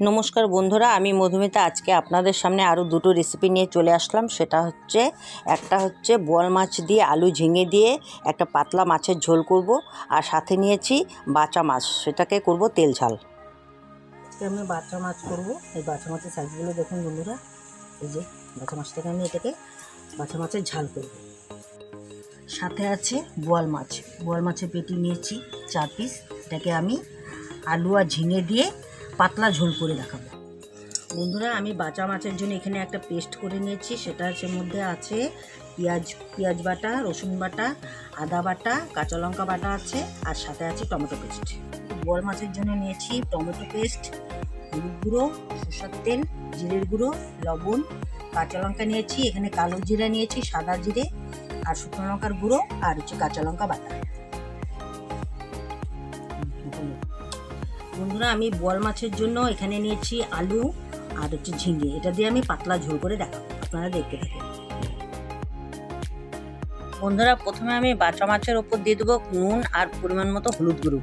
নমস্কার বন্ধুরা, আমি মধুমিতা। আজকে আপনাদের সামনে আরও দুটো রেসিপি নিয়ে চলে আসলাম। সেটা হচ্ছে, একটা হচ্ছে বোয়াল মাছ দিয়ে আলু ঝিঙে দিয়ে একটা পাতলা মাছের ঝোল করব, আর সাথে নিয়েছি বাচা মাছ। সেটাকে করব তেল ঝাল। আজকে আমি বাচ্চা মাছ করব। এই বাচ্চা মাছের সাইজগুলো দেখুন বন্ধুরা। এই যে বাচ্চা মাছটাকে আমি এটাকে বাচ্চা মাছের ঝাল করব। সাথে আছে বোয়াল মাছ। বোয়াল মাছের পেটি নিয়েছি চার পিস এটাকে আমি আলু আর ঝিঙে দিয়ে পাতলা ঝোল করে দেখাবো। বন্ধুরা, আমি বাঁচা মাছের জন্য এখানে একটা পেস্ট করে নিয়েছি। সেটা হচ্ছে মধ্যে আছে পেঁয়াজ পেঁয়াজ বাটা, রসুন বাটা, আদা বাটা, কাঁচা লঙ্কা বাটা আছে, আর সাথে আছে টমেটো পেস্ট। বোয়াল মাছের জন্য নিয়েছি টমেটো পেস্ট, হলুদ গুঁড়ো, সরষের তেল, জিরের গুঁড়ো, লবণ, কাঁচা লঙ্কা নিয়েছি। এখানে কালো জিরা নিয়েছি, সাদা জিরে, আর শুকনো লঙ্কার গুঁড়ো, আর হচ্ছে কাঁচা লঙ্কা বাটা। বন্ধুরা, আমি বোয়াল মাছের জন্য এখানে নিয়েছি আলু আর হচ্ছে ঝিঙে। এটা দিয়ে আমি পাতলা ঝোল করে দেখাবো, আপনারা দেখতে থাকুন। বন্ধুরা, প্রথমে আমি বাচ্চা মাছের ওপর দিয়ে দেবো নুন আর পরিমাণ মতো হলুদ গুঁড়ো।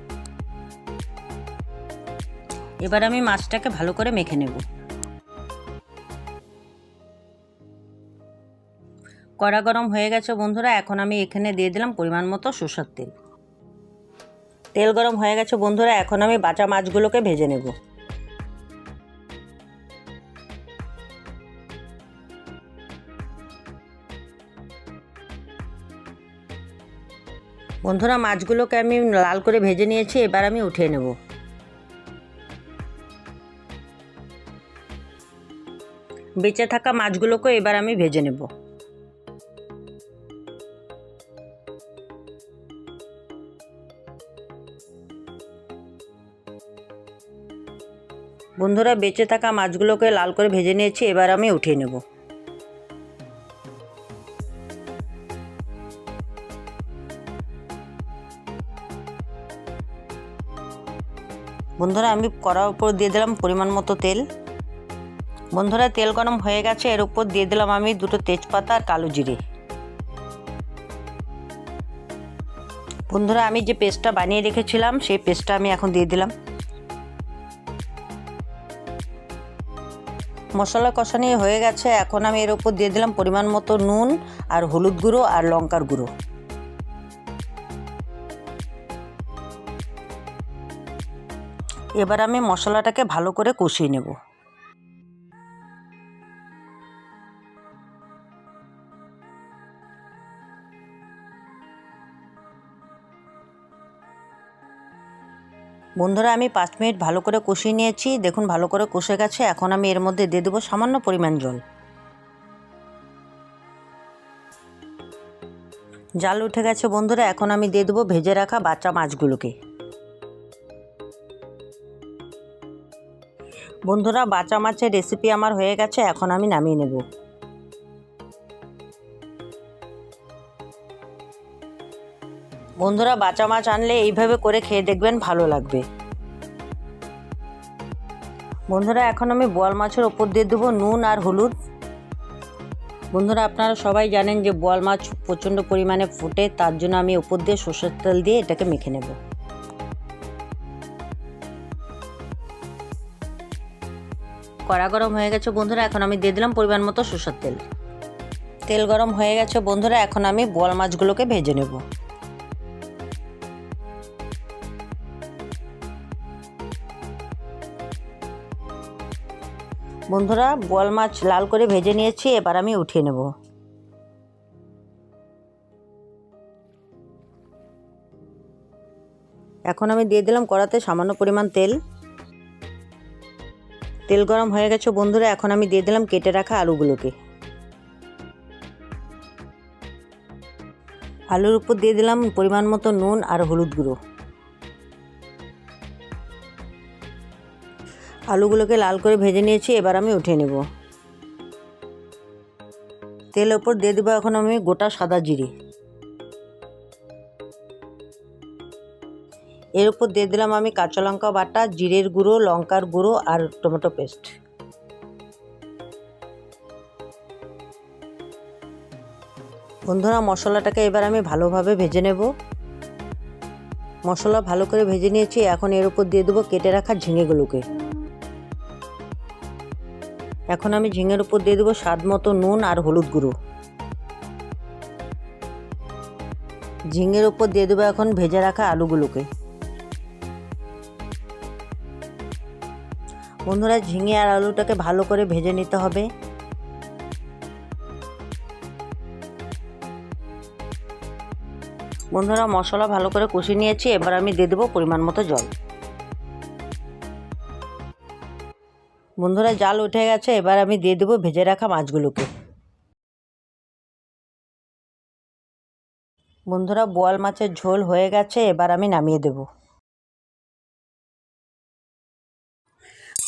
এবার আমি মাছটাকে ভালো করে মেখে নেব। কড়া গরম হয়ে গেছে বন্ধুরা, এখন আমি এখানে দিয়ে দিলাম পরিমাণ মতো সরষের তেল। তেল গরম হয়ে গেছে বন্ধুরা, এখন আমি বাটা মাছগুলোকে ভেজে নেব। বন্ধুরা, মাছগুলোকে আমি লাল করে ভেজে নিয়েছি, এবার আমি উঠিয়ে নেব। বেঁচে থাকা মাছগুলোকে এবার আমি ভেজে নেব। বন্ধুরা, বেঁচে থাকা মাছগুলোকে লাল করে ভেজে নিয়েছি, এবার আমি উঠিয়ে নেব। বন্ধুরা, আমি কড়ার উপর দিয়ে দিলাম পরিমাণ মতো তেল। বন্ধুরা, তেল গরম হয়ে গেছে, এর উপর দিয়ে দিলাম আমি দুটো তেজপাতা আর কালো জিরে। বন্ধুরা, আমি যে পেস্টটা বানিয়ে রেখেছিলাম, সেই পেস্টটা আমি এখন দিয়ে দিলাম। মশলা কষানি হয়ে গেছে। এখন আমি এর উপর দিয়ে দিলাম পরিমাণ মতো নুন আর হলুদ গুঁড়ো আর লঙ্কার গুঁড়ো। এবার আমি মশলাটাকে ভালো করে কষিয়ে নেব। বন্ধুরা, আমি পাঁচ মিনিট ভালো করে কষিয়ে নিয়েছি। দেখুন, ভালো করে কষে গেছে। এখন আমি এর মধ্যে দিয়ে দেবো সামান্য পরিমাণ জল। জাল উঠে গেছে বন্ধুরা, এখন আমি দিয়ে দেবো ভেজে রাখা বাচ্চা মাছগুলোকে। বন্ধুরা, বাচ্চা মাছের রেসিপি আমার হয়ে গেছে, এখন আমি নামিয়ে নেব। বন্ধুরা বাচ্চা মাছ আনলে এইভাবে করে খেয়ে দেখবেন ভালো লাগবে। বন্ধুরা, এখন আমি বোয়াল মাছের ওপর দিয়ে দেবো নুন আর হলুদ। বন্ধুরা, আপনারা সবাই জানেন যে বোয়াল মাছ প্রচণ্ড পরিমাণে ফুটে, তার জন্য আমি ওপর দিয়ে সর্ষের তেল দিয়ে এটাকে মেখে নেব। কড়া গরম হয়ে গেছে বন্ধুরা, এখন আমি দিয়ে দিলাম পরিমাণ মতো সর্ষের তেল। তেল গরম হয়ে গেছে বন্ধুরা, এখন আমি বোয়াল মাছগুলোকে ভেজে নেব। বন্ধুরা, বোয়াল মাছ লাল করে ভেজে নিয়েছি, এবার আমি উঠিয়ে নেব। এখন আমি দিয়ে দিলাম কড়াতে সামান্য পরিমাণ তেল। তেল গরম হয়ে গেছে বন্ধুরা, এখন আমি দিয়ে দিলাম কেটে রাখা আলুগুলোকে। আলুর উপর দিয়ে দিলাম পরিমাণ মতো নুন আর হলুদ গুঁড়ো। আলুগুলোকে লাল করে ভেজে নিয়েছি, এবার আমি উঠিয়ে নেব। তেল ওপর দিয়ে দেবো এখন আমি গোটা সাদা জিরে। এর উপর দিয়ে দিলাম আমি কাঁচা লঙ্কা বাটা, জিরের গুঁড়ো, লঙ্কার গুঁড়ো আর টমেটো পেস্ট। বন্ধুরা, মশলাটাকে এবার আমি ভালোভাবে ভেজে নেব। মশলা ভালো করে ভেজে নিয়েছি, এখন এর উপর দিয়ে দেবো কেটে রাখা ঝিঙেগুলোকে। এখন আমি ঝিঙের উপর দিয়ে দেবো স্বাদ মতো নুন আর হলুদ গুঁড়ো। ঝিঙের উপর দিয়ে দেবো এখন ভেজে রাখা আলুগুলোকে। বন্ধুরা, ঝিঙে আর আলুটাকে ভালো করে ভেজে নিতে হবে। বন্ধুরা, মশলা ভালো করে কষিয়ে নিয়েছি, এবার আমি দিয়ে দেবো পরিমাণ মতো জল। বন্ধুরা, জাল উঠে গেছে, এবার আমি দিয়ে দেবো ভেজে রাখা মাছগুলোকে। বন্ধুরা, বোয়াল মাছের ঝোল হয়ে গেছে, এবার আমি নামিয়ে দেব।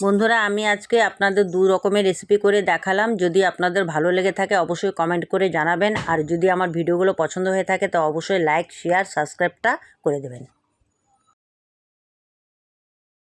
বন্ধুরা, আমি আজকে আপনাদের দু রকমের রেসিপি করে দেখালাম। যদি আপনাদের ভালো লেগে থাকে, অবশ্যই কমেন্ট করে জানাবেন। আর যদি আমার ভিডিওগুলো পছন্দ হয়ে থাকে, তো অবশ্যই লাইক শেয়ার সাবস্ক্রাইবটা করে দেবেন।